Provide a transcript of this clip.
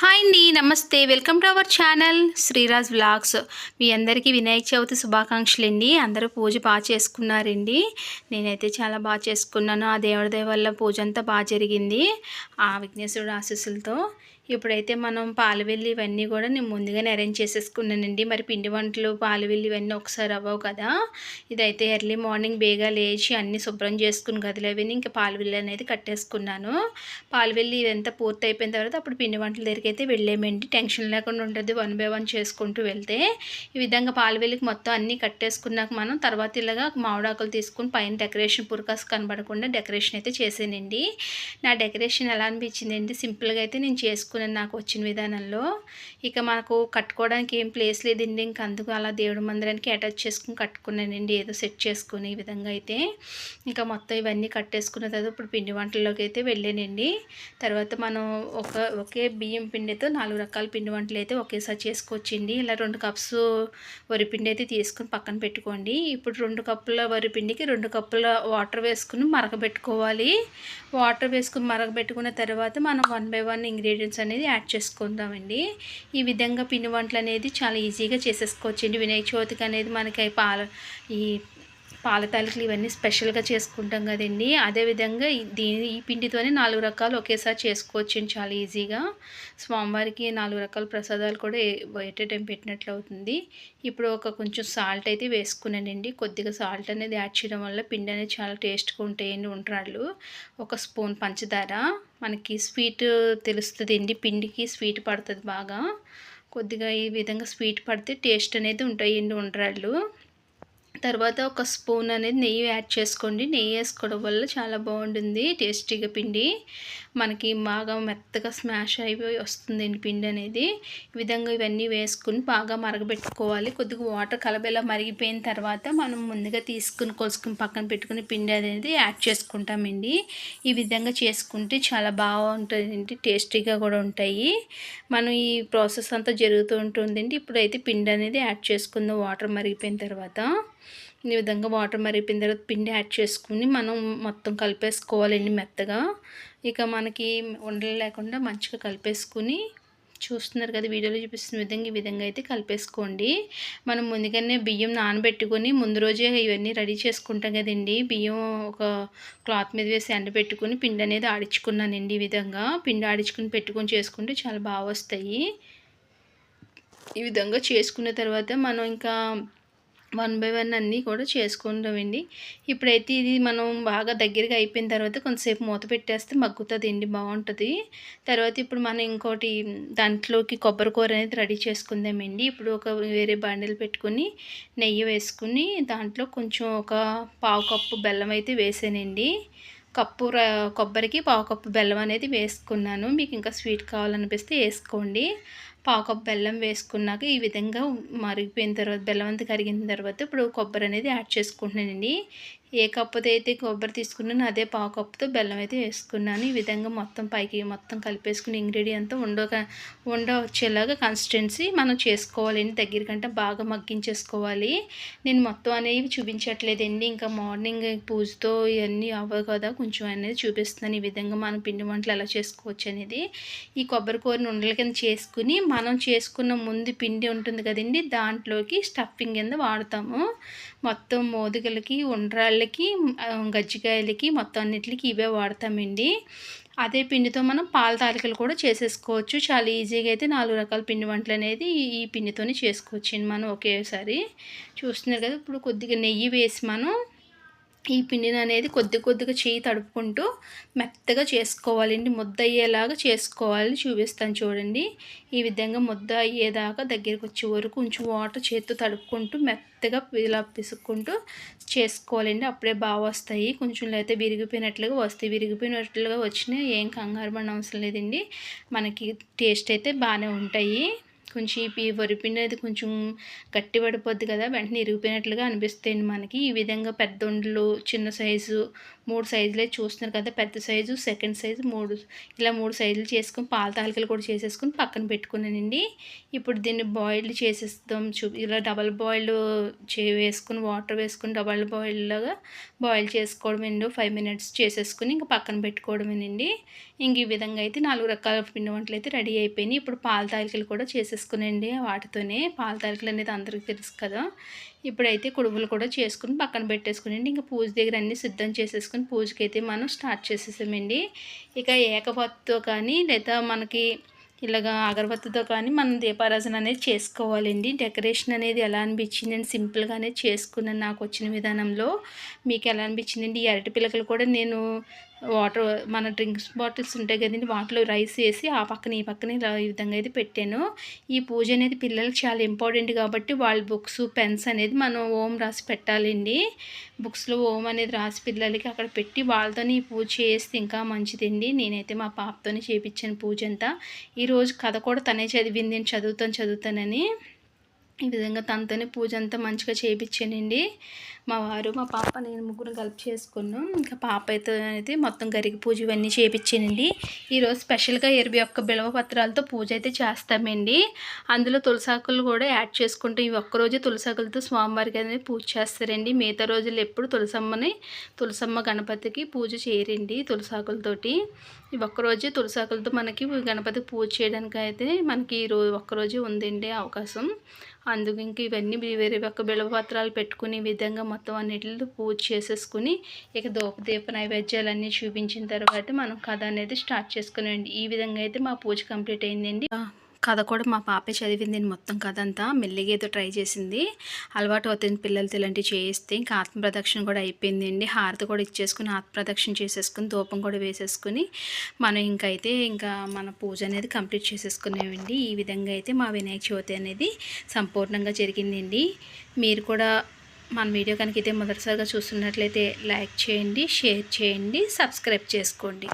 Hi hi అండి నమస్తే. Welcome to our channel Sriraj vlogs. మీ అందరికీ వినాయక చవితి శుభాకాంక్షలు అండి అందరూ పూజ బాగా చేసుకున్నారండి. నేనైతే చాలా బాగా చేసుకున్నాను. ఆ దేవుడి వల్ల పూజ అంతా బాగా జరిగింది. ఆ విఘ్నేశ్వరుడు ఆశీస్సులతో ఇప్పుడైతే మనం పాలవెల్లి ఇవన్నీ కూడా నేను ముందుగానే అరేంజ్ చేసేసుకున్నానండి. మరి పిండి వంటలు పాలవెల్లి ఇవన్నీ ఒకసారి అవ్వవు కదా. ఇదైతే ఎర్లీ మార్నింగ్ బేగా లేచి అన్నీ శుభ్రం చేసుకుని గదిలేవని ఇంకా పాలవెల్లి అనేది కట్టేసుకున్నాను. పాలవెల్లి ఇదంతా పూర్తి అయిపోయిన తర్వాత అప్పుడు పిండి వంటల దగ్గరికి అయితే వెళ్ళేమండి టెన్షన్ లేకుండా ఉంటుంది వన్ బై వన్ చేసుకుంటూ వెళ్తే ఈ విధంగా పాలవెల్లికి మొత్తం అన్నీ కట్టేసుకున్నాక మనం తర్వాత ఇలాగా మామిడాకులు తీసుకుని పైన డెకరేషన్ పురకాస్ కనబడకుండా డెకరేషన్ అయితే చేసానండి నా డెకరేషన్ ఎలా అనిపించిందండి? సింపుల్గా అయితే నేను చేసుకున్నాను నాకు వచ్చిన విధానంలో. ఇక మనకు కట్టుకోవడానికి ఏం ప్లేస్ లేదండి. ఇంక అందుకు అలా దేవుడి మందిరానికి అటాచ్ చేసుకుని కట్టుకున్నానండి. ఏదో సెట్ చేసుకుని ఈ విధంగా అయితే. ఇంకా మొత్తం ఇవన్నీ కట్టేసుకున్న తర్వాత ఇప్పుడు పిండి వంటల్లోకి అయితే వెళ్ళానండి. తర్వాత మనం ఒక ఒకే బియ్యం పిండి అయితే నాలుగు రకాల పిండి వంటలు అయితే ఒకేసారి చేసుకోవచ్చండి ఇలా రెండు కప్స్ వరిపిండి అయితే తీసుకుని పక్కన పెట్టుకోండి. ఇప్పుడు రెండు కప్పుల వరిపిండికి రెండు కప్పుల వాటర్ వేసుకుని మరగబెట్టుకోవాలి. వాటర్ వేసుకుని మరగబెట్టుకున్న తర్వాత మనం వన్ బై వన్ ఇంగ్రీడియంట్స్ అనేది యాడ్ చేసుకుందామండి. ఈ విధంగా పిండి వంటలు అనేది చాలా ఈజీగా చేసేసుకోవచ్చండి. వినాయక చవితికి అనేది మనకి పాల ఈ పాల తాలికలు ఇవన్నీ స్పెషల్గా చేసుకుంటాం కదండి. అదేవిధంగా దీని ఈ పిండితోనే నాలుగు రకాలు ఒకేసారి చేసుకోవచ్చండి చాలా ఈజీగా. స్వామివారికి నాలుగు రకాల ప్రసాదాలు కూడా ఎట్ టైం పెట్టినట్లు అవుతుంది. ఇప్పుడు ఒక కొంచెం సాల్ట్ అయితే వేసుకున్నానండి. కొద్దిగా సాల్ట్ అనేది యాడ్ చేయడం వల్ల పిండి అనేది చాలా టేస్ట్గా ఉంటాయండి ఉంటున్నాళ్ళు ఒక స్పూన్ పంచదార. మనకి స్వీట్ తెలుస్తుంది అండి పిండికి స్వీట్ పడుతుంది బాగా. కొద్దిగా ఈ విధంగా స్వీట్ పడితే టేస్ట్ అనేది ఉంటాయండి ఉండరాళ్ళు. తర్వాత ఒక స్పూన్ అనేది నెయ్యి యాడ్ చేసుకోండి. నెయ్యి వేసుకోవడం వల్ల చాలా బాగుంటుంది. టేస్టీగా పిండి మనకి బాగా మెత్తగా స్మాష్ అయిపోయి వస్తుందండి పిండి అనేది. ఈ విధంగా ఇవన్నీ వేసుకుని బాగా మరగబెట్టుకోవాలి. కొద్దిగా వాటర్ కలబెలా మరిగిపోయిన తర్వాత మనం ముందుగా తీసుకుని కొలుసుకుని పక్కన పెట్టుకుని పిండి అనేది యాడ్ చేసుకుంటామండి. ఈ విధంగా చేసుకుంటే చాలా బాగుంటుందండి. టేస్టీగా కూడా ఉంటాయి. మనం ఈ ప్రాసెస్ అంతా జరుగుతూ ఉంటుందండి. ఇప్పుడైతే పిండి అనేది యాడ్ చేసుకుందాం. వాటర్ మరిగిపోయిన తర్వాత. ఈ విధంగా వాటర్ మరిగిపోయిన తర్వాత పిండి యాడ్ చేసుకుని మనం మొత్తం కలిపేసుకోవాలండి మెత్తగా. ఇక మనకి ఉండలు లేకుండా మంచిగా కలిపేసుకుని చూస్తున్నారు కదా వీడియోలో చూపిస్తున్న విధంగా ఈ విధంగా అయితే కలిపేసుకోండి. మనం ముందుగానే బియ్యం నానబెట్టుకొని ముందు రోజే ఇవన్నీ రెడీ చేసుకుంటాం కదండి. బియ్యం ఒక క్లాత్ మీద వేసి ఎండబెట్టుకుని పిండి అనేది ఆడించుకున్నానండి ఈ విధంగా. పిండి ఆడించుకుని పెట్టుకొని చేసుకుంటే చాలా బాగా వస్తాయి. ఈ విధంగా చేసుకున్న తర్వాత మనం ఇంకా వన్ బై వన్ అన్నీ కూడా చేసుకుంటామండి. ఇప్పుడైతే ఇది మనం బాగా దగ్గరగా అయిపోయిన తర్వాత కొంతసేపు మూత పెట్టేస్తే మగ్గుతుందండి బాగుంటుంది. తర్వాత ఇప్పుడు మనం ఇంకోటి దాంట్లోకి కొబ్బరి కూర అనేది రెడీ చేసుకుందామండి. ఇప్పుడు ఒక వేరే బండిలు పెట్టుకుని నెయ్యి వేసుకుని దాంట్లో కొంచెం ఒక పావు కప్పు బెల్లం అయితే వేసానండి. కప్పు కొబ్బరికి పావు కప్పు బెల్లం అనేది వేసుకున్నాను. మీకు ఇంకా స్వీట్ కావాలనిపిస్తే వేసుకోండి. పావు కప్పు బెల్లం వేసుకున్నాక ఈ విధంగా మరిగిపోయిన తర్వాత బెల్లం అంతా కరిగిన తర్వాత ఇప్పుడు కొబ్బరి అనేది యాడ్ చేసుకుంటున్నానండి. ఏ కప్పుతో అయితే కొబ్బరి తీసుకున్నానో అదే పావు కప్పుతో బెల్లం అయితే వేసుకున్నాను. ఈ విధంగా మొత్తం పైకి మొత్తం కలిపేసుకుని ఇంగ్రీడియంట్ ఉండక ఉండ వచ్చేలాగా కన్సిస్టెన్సీ మనం చేసుకోవాలండి దగ్గరికంటే బాగా మగ్గించేసుకోవాలి. నేను మొత్తం అనేవి చూపించట్లేదండి ఇంకా మార్నింగ్ పూజతో ఇవన్నీ అవ్వవు కదా కొంచెం అనేది చూపిస్తున్నాను. ఈ విధంగా మనం పిండి వంటలు ఎలా చేసుకోవచ్చు అనేది. ఈ కొబ్బరి కూరని ఉండల కింద చేసుకుని మనం చేసుకున్న ముందు పిండి ఉంటుంది కదండి దాంట్లోకి స్టఫింగ్ కింద వాడతాము. మొత్తం మోదుగలకి ఉండ్రాళ్ళకి కూరలకి గజ్జికాయలకి మొత్తం అన్నిటికి ఇవే వాడతామండి. అదే పిండితో మనం పాల తాలికలు కూడా చేసేసుకోవచ్చు. చాలా ఈజీగా అయితే నాలుగు రకాల పిండి వంటలు అనేది ఈ- ఈ పిండితోనే చేసుకోవచ్చు మనం ఒకేసారి. చూస్తున్నారు కదా ఇప్పుడు కొద్దిగా నెయ్యి వేసి మనం ఈ పిండిని అనేది కొద్ది కొద్దిగా చేయి తడుపుకుంటూ మెత్తగా చేసుకోవాలండి. ముద్ద అయ్యేలాగా చేసుకోవాలి చూపిస్తాను చూడండి. ఈ విధంగా ముద్ద అయ్యేదాకా దగ్గరికి వచ్చే వరకు కొంచెం వాటర్ చేతితో తడుపుకుంటూ మెత్తగా ఇలా పిసుక్కుంటూ చేసుకోవాలండి. అప్పుడే బాగా వస్తాయి. కొంచెం లేకపోతే విరిగిపోయినట్లుగా వస్తాయి. విరిగిపోయినట్లుగా వచ్చినా ఏం కంగారు పడిన అవసరం లేదండి. మనకి టేస్ట్ అయితే బాగానే ఉంటాయి. కొంచెం ఈ వరిపిండి అనేది కొంచెం గట్టి పడిపోద్ది కదా వెంటనే ఇరిగిపోయినట్లుగా అనిపిస్తాయండి మనకి. ఈ విధంగా పెద్ద ఉండలు చిన్న సైజు మూడు సైజులే చూస్తున్నారు కదా పెద్ద సైజు సెకండ్ సైజు మూడు ఇలా మూడు సైజులు చేసుకొని పాల తాలికలు కూడా చేసేసుకొని పక్కన పెట్టుకున్నానండి. ఇప్పుడు దీన్ని బాయిల్ చేసేస్తాం చూ ఇలా డబల్ బాయిల్ చే వేసుకుని వాటర్ వేసుకుని డబల్ బాయిల్లాగా బాయిల్ చేసుకోవడమేండి ఫైవ్ మినిట్స్ చేసేసుకుని ఇంకా పక్కన పెట్టుకోవడమేనండి. ఇంక ఈ విధంగా అయితే నాలుగు రకాల పిండి వంటలు అయితే రెడీ అయిపోయినాయి. ఇప్పుడు పాల తాలికలు కూడా చేసేస్తాం చేసేసుకునండి వాటితోనే పాల తరకలు అనేది అందరికీ తెలుసు కదా. ఇప్పుడైతే కుడుములు కూడా చేసుకుని పక్కన పెట్టేసుకునండి. ఇంకా పూజ దగ్గర అన్నీ సిద్ధం చేసేసుకుని పూజకి అయితే మనం స్టార్ట్ చేసేసామండి. ఇక ఏకపత్తితో కానీ లేదా మనకి ఇలాగా అగరబత్తితో కానీ మనం దీపారాజన అనేది చేసుకోవాలండి. డెకరేషన్ అనేది ఎలా అనిపించింది అండ్ సింపుల్గానే చేసుకున్నాను. నాకు వచ్చిన విధానంలో మీకు ఎలా అనిపించిందండి? ఈ అరటి పిల్లకలు కూడా నేను వాటర్ మన డ్రింక్స్ బాటిల్స్ ఉంటాయి కదండి వాటిలో రైస్ వేసి ఆ పక్కన ఈ పక్కన ఇలా ఈ విధంగా అయితే పెట్టాను. ఈ పూజ అనేది పిల్లలకి చాలా ఇంపార్టెంట్ కాబట్టి వాళ్ళ బుక్స్ పెన్స్ అనేది మనం ఓం రాసి పెట్టాలండి. బుక్స్లో ఓం అనేది రాసి పిల్లలకి అక్కడ పెట్టి వాళ్ళతోనే ఈ పూజ చేస్తే ఇంకా మంచిదండి. నేనైతే మా పాపతోనే చేయించాను పూజ అంతా. ఈరోజు కథ కూడా తనే చదివింది నేను చదువుతాను చదువుతానని. ఈ విధంగా తనతోనే పూజ అంతా మంచిగా చేయించానండి మా వారు మా పాప నేను ముగ్గురు కలిపి చేసుకున్నాం. ఇంకా పాప అయితే మొత్తం గరిగి పూజ ఇవన్నీ చేయించానండి ఈరోజు స్పెషల్గా ఇరవై ఒక్క బిలవ పత్రాలతో పూజ అయితే చేస్తామండి. అందులో తులసాకులు కూడా యాడ్ చేసుకుంటాం ఈ ఒక్కరోజు తులసాకులతో స్వామివారికి అనేది పూజ చేస్తారండి. మిగతా రోజులు ఎప్పుడు తులసమ్మని తులసమ్మ గణపతికి పూజ చేయరండి తులసాకులతోటి ఈ ఒక్కరోజే తులసాకులతో మనకి గణపతి పూజ చేయడానికి అయితే మనకి ఈ రోజు ఒక్కరోజే ఉందండి అవకాశం. అందుకు ఇంక ఇవన్నీ వేరే ఒక్క బిలవపత్రాలు పెట్టుకుని విధంగా మొత్తం అన్నిటితో పూజ చేసేసుకుని ఇక దూపదీప నైవేద్యాలన్నీ చూపించిన తర్వాత మనం కథ అనేది స్టార్ట్ చేసుకునేయండి ఈ విధంగా అయితే మా పూజ కంప్లీట్ అయిందండి. కథ కూడా మా పాపే చదివింది. మొత్తం కథ అంతా మెల్లిగా ఏదో ట్రై చేసింది. అలవాటు అవుతుంది పిల్లలతో ఇలాంటివి చేయిస్తే. ఇంకా ఆత్మప్రదక్షిణ కూడా కూడా అయిపోయిందండి. హారతి కూడా ఇచ్చేసుకుని ఆత్మప్రదక్షిణ చేసేసుకుని ధూపం కూడా వేసేసుకుని మనం ఇంకైతే ఇంకా మన పూజ అనేది కంప్లీట్ చేసేసుకునేవండి ఈ విధంగా అయితే మా వినాయక చవితి అనేది సంపూర్ణంగా జరిగిందండి. మీరు కూడా మన వీడియో కనుక ఇదే మొదటిసారిగా చూస్తున్నట్లయితే లైక్ చేయండి షేర్ చేయండి సబ్స్క్రైబ్ చేసుకోండి.